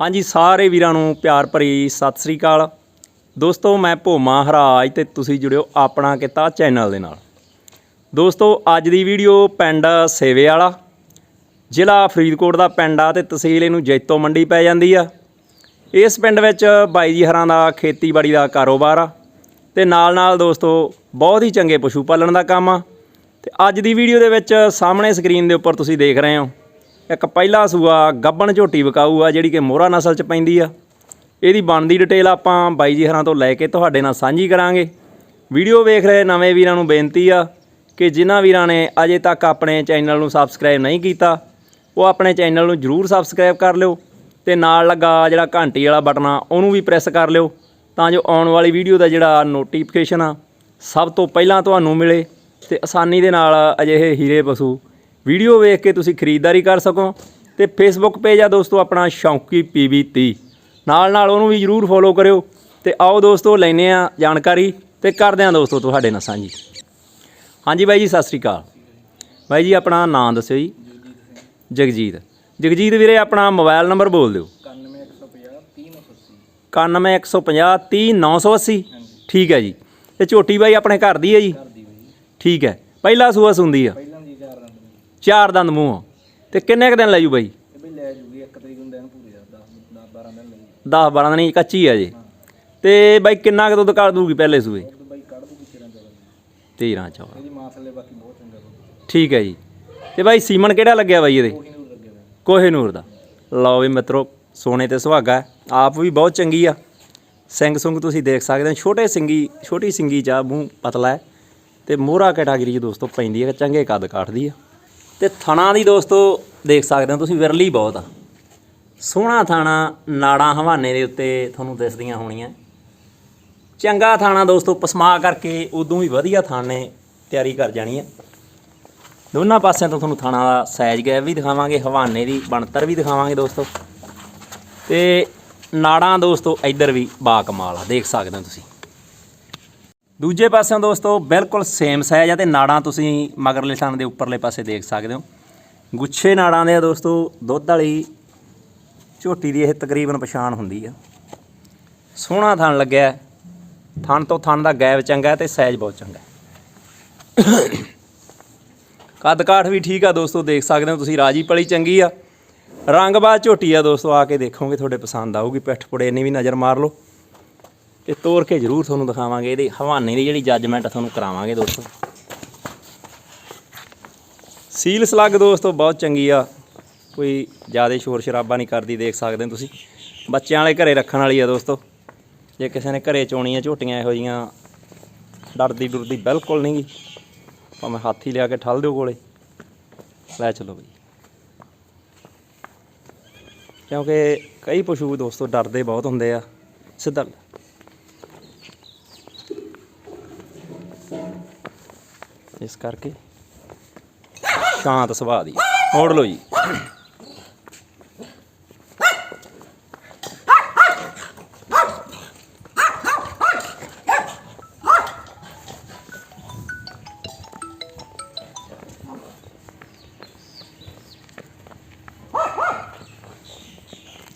ਹਾਂਜੀ, ਸਾਰੇ ਵੀਰਾਂ ਨੂੰ ਪਿਆਰ ਭਰੀ ਸਤਿ ਸ੍ਰੀ ਅਕਾਲ। ਦੋਸਤੋ, ਮੈਂ ਭੋਮਾ ਹਰਾਜ ਤੇ ਤੁਸੀਂ ਜੁੜਿਓ ਆਪਣਾ ਕਿੱਤਾ ਚੈਨਲ ਦੇ ਨਾਲ। ਦੋਸਤੋ, ਅੱਜ ਦੀ ਵੀਡੀਓ ਪਿੰਡ ਸੇਵੇ ਵਾਲਾ। ਜ਼ਿਲ੍ਹਾ ਫਰੀਦਕੋਟ ਦਾ ਪਿੰਡ ਆ ਤੇ ਤਹਿਸੀਲ ਇਹਨੂੰ ਜੈਤੋ ਮੰਡੀ ਪੈ ਜਾਂਦੀ ਆ। ਇਸ ਪਿੰਡ ਵਿੱਚ ਬਾਈ ਜੀ ਹਰਾਂ ਦਾ ਖੇਤੀਬਾੜੀ ਦਾ ਕਾਰੋਬਾਰ ਆ ਤੇ ਨਾਲ ਨਾਲ ਦੋਸਤੋ, ਬਹੁਤ ਹੀ ਚੰਗੇ ਪਸ਼ੂ ਪਾਲਣ ਦਾ ਕੰਮ ਆ। ਤੇ ਅੱਜ ਦੀ ਵੀਡੀਓ ਦੇ ਵਿੱਚ ਸਾਹਮਣੇ ਸਕਰੀਨ ਦੇ ਉੱਪਰ ਤੁਸੀਂ ਦੇਖ ਰਹੇ ਹੋ। ਇੱਕ ਪਹਿਲਾ ਸੂਆ ਗੱਬਣ ਝੋਟੀ ਵਿਕਾਊ ਆ, ਜਿਹੜੀ ਕਿ ਮੋਹਰਾ ਨਸਲ ਚ ਪੈਂਦੀ ਆ। ਇਹਦੀ ਬਣਦੀ ਡਿਟੇਲ ਆਪਾਂ ਬਾਈ ਜੀ ਹਰਾਂ ਤੋਂ ਲੈ ਕੇ ਤੁਹਾਡੇ ਨਾਲ ਸਾਂਝੀ ਕਰਾਂਗੇ। ਵੀਡੀਓ ਵੇਖ ਰਹੇ ਨਵੇਂ ਵੀਰਾਂ ਨੂੰ ਬੇਨਤੀ ਆ ਕਿ ਜਿਨ੍ਹਾਂ ਵੀਰਾਂ ਨੇ ਅਜੇ ਤੱਕ ਆਪਣੇ ਚੈਨਲ ਨੂੰ ਸਬਸਕ੍ਰਾਈਬ ਨਹੀਂ ਕੀਤਾ, ਉਹ ਆਪਣੇ ਚੈਨਲ ਨੂੰ ਜਰੂਰ ਸਬਸਕ੍ਰਾਈਬ ਕਰ ਲਿਓ ਤੇ ਨਾਲ ਲੱਗਾ ਜਿਹੜਾ ਘੰਟੀ ਵਾਲਾ ਬਟਨ ਆ, ਉਹਨੂੰ ਵੀ ਪ੍ਰੈਸ ਕਰ ਲਿਓ ਤਾਂ ਜੋ ਆਉਣ ਵਾਲੀ ਵੀਡੀਓ ਦਾ ਜਿਹੜਾ ਨੋਟੀਫਿਕੇਸ਼ਨ ਆ, ਸਭ ਤੋਂ ਪਹਿਲਾਂ ਤੁਹਾਨੂੰ ਮਿਲੇ ਤੇ ਆਸਾਨੀ ਦੇ ਨਾਲ ਅਜਿਹੇ ਹੀਰੇ ਪਸ਼ੂ ਵੀਡੀਓ ਵੇਖ ਕੇ ਤੁਸੀਂ ਖਰੀਦਦਾਰੀ ਕਰ ਸਕੋ ਤੇ ਫੇਸਬੁੱਕ ਪੇਜ ਆ ਦੋਸਤੋ ਆਪਣਾ ਸ਼ੌਂਕੀ ਪੀਬੀ 30 ਨਾਲ ਨਾਲ ਉਹਨੂੰ ਵੀ ਜਰੂਰ ਫੋਲੋ ਕਰਿਓ ਤੇ ਆਓ ਦੋਸਤੋ ਲੈਨੇ ਆ ਜਾਣਕਾਰੀ ਤੇ ਕਰਦੇ ਆ ਦੋਸਤੋ ਤੁਹਾਡੇ ਨਾਲ ਸਾਂਝੀ। ਹਾਂਜੀ ਬਾਈ ਜੀ ਸਤਿ ਸ੍ਰੀ ਅਕਾਲ। ਬਾਈ ਜੀ ਆਪਣਾ ਨਾਮ ਦੱਸਿਓ ਜੀ। ਜਗਜੀਤ। ਜਗਜੀਤ ਵੀਰੇ ਆਪਣਾ ਮੋਬਾਈਲ ਨੰਬਰ ਬੋਲ ਦਿਓ। 9115030980 91980 ਠੀਕ ਹੈ ਜੀ। ਤੇ ਝੋਟੀ ਬਾਈ ਆਪਣੇ ਘਰ ਦੀ ਹੈ ਜੀ? ਠੀਕ ਹੈ। ਪਹਿਲਾ ਸੂਆ ਸੁੰਦੀ ਆ? ਚਾਰ ਦੰਦ ਮੂੰਹ ਆ। ਤੇ ਕਿੰਨੇ ਕੁ ਦਿਨ ਲੈ ਜੂ ਬਾਈ? ਇਹ ਵੀ ਲੈ ਜੂਗੀ ਇੱਕ ਤਰੀਕ ਨੂੰ ਦਿਨ ਪੂਰੇ ਦਾ 10 12 ਦਿਨ ਲਈ 10 12 ਦਿਨ ਹੀ ਕੱਚੀ ਆ ਜੀ। ਤੇ ਬਾਈ ਕਿੰਨਾ ਕੁ ਦੁੱਧ ਕੱਢ ਦੂਗੀ ਪਹਿਲੇ ਸੂਏ? ਉਹ ਬਾਈ ਕੱਢ ਦੂਗੀ 13 14 13 14 ਇਹਦੀ ਮਾਂ ਥੱਲੇ ਬਾਕੀ ਬਹੁਤ ਚੰਗਾ ਦੁੱਧ ਠੀਕ ਹੈ ਜੀ। ਤੇ ਬਾਈ ਸੀਮਨ ਕਿਹੜਾ ਲੱਗਿਆ ਬਾਈ ਇਹਦੇ? ਕੋਹੇਨੂਰ ਦਾ। ਲਓ ਵੀ ਮਿੱਤਰੋ ਸੋਨੇ ਤੇ ਸੁਹਾਗਾ। ਆਪ ਵੀ ਬਹੁਤ ਚੰਗੀ ਆ। ਸਿੰਘ ਸੁੰਗ ਤੁਸੀਂ ਦੇਖ ਸਕਦੇ ਹੋ ਛੋਟੇ ਸਿੰਗੀ ਛੋਟੀ ਸਿੰਗੀ ਚ ਆ ਮੂੰਹ ਪਤਲਾ ਹੈ। ਤੇ ਮੋਹਰਾ ਕੈਟਾਗਰੀ ਚ ਦੋਸਤੋ ਪੈਂਦੀ ਹੈ ਚੰਗੇ ਕੱਦ ਕਾਟਦੀ ਆ। ਤੇ ਥਣਾ ਦੀ ਦੋਸਤੋ ਦੇਖ ਸਕਦੇ ਹੋ ਤੁਸੀਂ ਵਿਰਲੀ ਬਹੁਤ ਆ। ਸੋਹਣਾ ਥਾਣਾ ਨਾੜਾਂ ਹਵਾਨੇ ਦੇ ਉੱਤੇ ਤੁਹਾਨੂੰ ਦਿਸਦੀਆਂ ਹੋਣੀਆਂ। ਚੰਗਾ ਥਾਣਾ ਦੋਸਤੋ, ਪਸਮਾ ਕਰਕੇ ਉਦੋਂ ਵੀ ਵਧੀਆ ਥਾਣੇ ਤਿਆਰੀ ਕਰ ਜਾਣੀ ਹੈ ਦੋਨਾਂ ਪਾਸਿਆਂ ਤੋਂ ਤੁਹਾਨੂੰ ਥਾਣਾ ਦਾ ਸਾਈਜ਼ ਗੈਪ ਵੀ ਦਿਖਾਵਾਂਗੇ, ਹਵਾਨੇ ਦੀ ਬਣਤਰ ਵੀ ਦਿਖਾਵਾਂਗੇ ਦੋਸਤੋ। ਤੇ ਨਾੜਾਂ ਦੋਸਤੋ, ਇੱਧਰ ਵੀ ਬਾ ਕਮਾਲ ਆ, ਦੇਖ ਸਕਦੇ ਹੋ ਤੁਸੀਂ। ਦੂਜੇ ਪਾਸਿਓਂ ਦੋਸਤੋ, ਬਿਲਕੁਲ ਸੇਮ ਸਾਈਜ਼ ਆ ਤੇ ਨਾੜਾਂ ਤੁਸੀਂ ਮਗਰਲੇ ਥਣ ਦੇ ਉੱਪਰਲੇ ਪਾਸੇ ਦੇਖ ਸਕਦੇ ਹੋ। ਗੁੱਛੇ ਨਾੜਾਂ ਦੇ ਆ ਦੋਸਤੋ, ਦੁੱਧ ਵਾਲੀ ਝੋਟੀ ਦੀ ਇਹ ਤਕਰੀਬਨ ਪਛਾਣ ਹੁੰਦੀ ਆ। ਸੋਹਣਾ ਥਣ ਲੱਗਿਆ ਹੈ। ਥਣ ਤੋਂ ਥਣ ਦਾ ਗੈਪ ਚੰਗਾ ਹੈ ਤੇ ਸਾਈਜ਼ ਬਹੁਤ ਚੰਗਾ ਹੈ। ਕੱਦ ਕਾਠ ਵੀ ਠੀਕ ਆ ਦੋਸਤੋ, ਦੇਖ ਸਕਦੇ ਹੋ ਤੁਸੀਂ, ਰਾਜੀ ਪਲੀ ਚੰਗੀ ਆ। ਰੰਗਬਾਜ਼ ਝੋਟੀ ਆ ਦੋਸਤੋ, ਆ ਕੇ ਦੇਖੋਗੇ, ਤੁਹਾਡੇ ਪਸੰਦ ਆਊਗੀ। ਪਿੱਠ ਪੁੜੇ ਨੇ ਵੀ ਨਜ਼ਰ ਮਾਰ ਲਓ। ਤੇ ਤੋੜ ਕੇ ਜ਼ਰੂਰ ਤੁਹਾਨੂੰ ਦਿਖਾਵਾਂਗੇ, ਇਹਦੀ ਹਵਾਨੇ ਦੀ ਜਿਹੜੀ ਜੱਜਮੈਂਟ ਤੁਹਾਨੂੰ ਕਰਾਵਾਂਗੇ ਦੋਸਤੋ। ਸੀਲ ਸਲੱਗ ਦੋਸਤੋ, ਬਹੁਤ ਚੰਗੀ ਆ। ਕੋਈ ਜ਼ਿਆਦਾ ਸ਼ੋਰ ਸ਼ਰਾਬਾ ਨਹੀਂ ਕਰਦੀ, ਦੇਖ ਸਕਦੇ ਤੁਸੀਂ। ਬੱਚਿਆਂ ਵਾਲੇ ਘਰੇ ਰੱਖਣ ਵਾਲੀ ਆ ਦੋਸਤੋ। ਜੇ ਕਿਸੇ ਨੇ ਘਰੇ ਚੋਣੀਆਂ ਝੋਟੀਆਂ ਇਹੋ ਜੀਆਂ, ਡਰਦੀ ਡੁਰਦੀ ਬਿਲਕੁਲ ਨਹੀਂ। ਗੀ ਭਾਵੇਂ ਹਾਥੀ ਲਿਆ ਕੇ ਠੱਲ ਦਿਓ ਕੋਲੇ। ਲੈ ਚਲੋ ਬਈ। ਕਿਉਂਕਿ ਕਈ ਪਸ਼ੂ ਦੋਸਤੋ ਡਰਦੇ ਬਹੁਤ ਹੁੰਦੇ ਆ। ਸਿੱਧਾ ਇਸ ਕਰਕੇ ਸ਼ਾਂਤ ਸੁਭਾਅ ਦੀ। ਮੋੜ ਲਓ ਜੀ।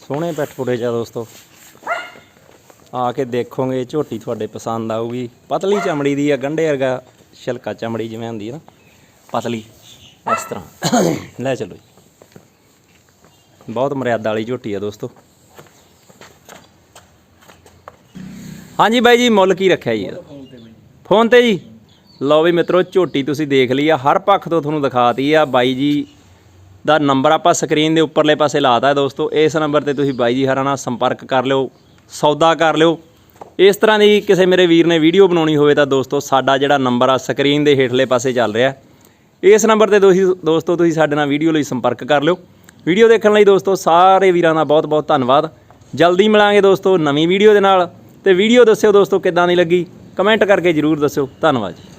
ਸੋਹਣੇ ਪੈਟ ਪੁੜੇ ਜਾ ਦੋਸਤੋ। ਆ ਕੇ ਦੇਖੋਗੇ, ਝੋਟੀ ਤੁਹਾਡੇ ਪਸੰਦ ਆਊਗੀ। ਪਤਲੀ ਚਮੜੀ ਦੀ ਆ, ਗੰਢੇ ਵਰਗਾ। ਛਲਕਾ ਚਮੜੀ ਜਿਵੇਂ ਹੁੰਦੀ ਹੈ ਨਾ, ਪਤਲੀ, ਇਸ ਤਰ੍ਹਾਂ। ਲੈ ਚਲੋ ਜੀ। ਬਹੁਤ ਮਰਿਆਦਾ ਵਾਲੀ ਝੋਟੀ ਆ ਦੋਸਤੋ। ਹਾਂਜੀ ਬਾਈ ਜੀ, ਮੁੱਲ ਕੀ ਰੱਖਿਆ ਜੀ? ਇਹਦਾ ਫੋਨ ਤੇ ਜੀ। ਲਓ ਵੀ ਮਿੱਤਰੋ, ਝੋਟੀ ਤੁਸੀਂ ਦੇਖ ਲਈ ਆ, ਹਰ ਪੱਖ ਤੋਂ ਤੁਹਾਨੂੰ ਦਿਖਾਤੀ ਆ। ਬਾਈ ਜੀ ਦਾ ਨੰਬਰ ਆਪਾਂ ਸਕਰੀਨ ਦੇ ਉੱਪਰਲੇ ਪਾਸੇ ਲਾਤਾ ਹੈ ਦੋਸਤੋ। ਇਸ ਨੰਬਰ ਤੇ ਤੁਸੀਂ ਬਾਈ ਜੀ ਹਰਾਂ ਨਾਲ ਸੰਪਰਕ ਕਰ ਲਿਓ, ਸੌਦਾ ਕਰ ਲਿਓ। ਇਸ ਤਰ੍ਹਾਂ ਦੀ ਕਿਸੇ ਮੇਰੇ ਵੀਰ ਨੇ ਵੀਡੀਓ ਬਣਾਉਣੀ ਹੋਵੇ ਤਾਂ ਦੋਸਤੋ, ਸਾਡਾ ਜਿਹੜਾ ਨੰਬਰ ਆ, ਸਕਰੀਨ ਦੇ ਹੇਠਲੇ ਪਾਸੇ ਚੱਲ ਰਿਹਾ। ਇਸ ਨੰਬਰ ਤੇ ਤੁਸੀਂ ਦੋਸਤੋ, ਤੁਸੀਂ ਸਾਡੇ ਨਾਲ ਵੀਡੀਓ ਲਈ ਸੰਪਰਕ ਕਰ ਲਿਓ। ਵੀਡੀਓ ਦੇਖਣ ਲਈ ਦੋਸਤੋ, ਸਾਰੇ ਵੀਰਾਂ ਦਾ ਬਹੁਤ ਬਹੁਤ ਧੰਨਵਾਦ। ਜਲਦੀ ਮਿਲਾਂਗੇ ਦੋਸਤੋ ਨਵੀਂ ਵੀਡੀਓ ਦੇ ਨਾਲ। ਤੇ ਵੀਡੀਓ ਦੱਸਿਓ ਦੋਸਤੋ, ਕਿੱਦਾਂ ਦੀ ਲੱਗੀ? ਕਮੈਂਟ ਕਰਕੇ ਜਰੂਰ ਦੱਸਿਓ। ਧੰਨਵਾਦ ਜੀ।